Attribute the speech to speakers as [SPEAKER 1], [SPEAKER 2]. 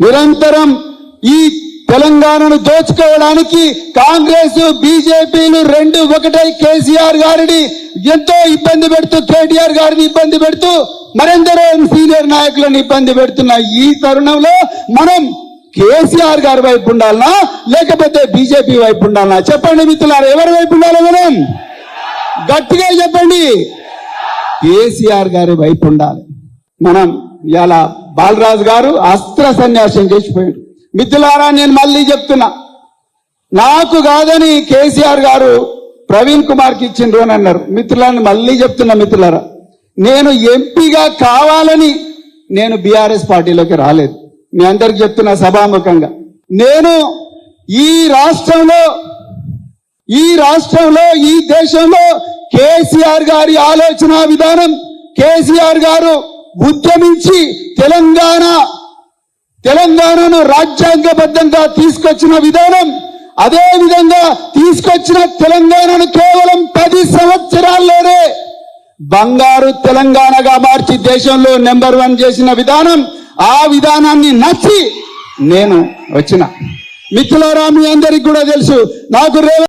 [SPEAKER 1] నిరంతరం ఈ తెలంగాణను దోచుకోవడానికి కాంగ్రెస్ బీజేపీలు రెండు ఒకటై కేసీఆర్ గారిని ఎంతో ఇబ్బంది పెడుతూ కేటీఆర్ గారిని ఇబ్బంది పెడుతూ మరెందరో సీనియర్ నాయకులను ఇబ్బంది పెడుతున్న ఈ తరుణంలో మనం కేసీఆర్ గారి వైపు ఉండాలనా లేకపోతే బీజేపీ వైపు ఉండాలనా? చెప్పండి మిత్రులారా ఎవరి వైపు ఉండాలి మనం? గట్టిగా చెప్పండి. కేసీఆర్ గారి వైపు ఉండాలి. మనం ఇలా బాలరాజు గారు అస్త్ర సన్యాసం చేసిపోయాడు. మిత్రులారా నేను మళ్ళీ చెప్తున్నా. నాకు కాదని కేసీఆర్ గారు ప్రవీణ్ కుమార్కి ఇచ్చిండ్రు అని అన్నారు. మిత్రులని మళ్ళీ చెప్తున్నా మిత్రులారా నేను ఎంపీగా కావాలని నేను బీఆర్ఎస్ పార్టీలోకి రాలేదు. మీ అందరికి చెప్తున్నా సభాముఖంగా. నేను ఈ రాష్ట్రంలో ఈ రాష్ట్రంలో ఈ దేశంలో కేసీఆర్ గారి ఆలోచన విధానం కేసీఆర్ గారు ఉద్యమించి తెలంగాణ తెలంగాణను రాజ్యాంగబద్ధంగా తీసుకొచ్చిన విధానం అదే విధంగా తీసుకొచ్చిన తెలంగాణను కేవలం పది సంవత్సరాల్లోనే బంగారు తెలంగాణగా మార్చి దేశంలో నెంబర్ వన్ చేసిన విధానం ఆ విధానాన్ని నచ్చి నేను వచ్చిన. మిత్రులారా మీ అందరికి కూడా తెలుసు నాకు రేవ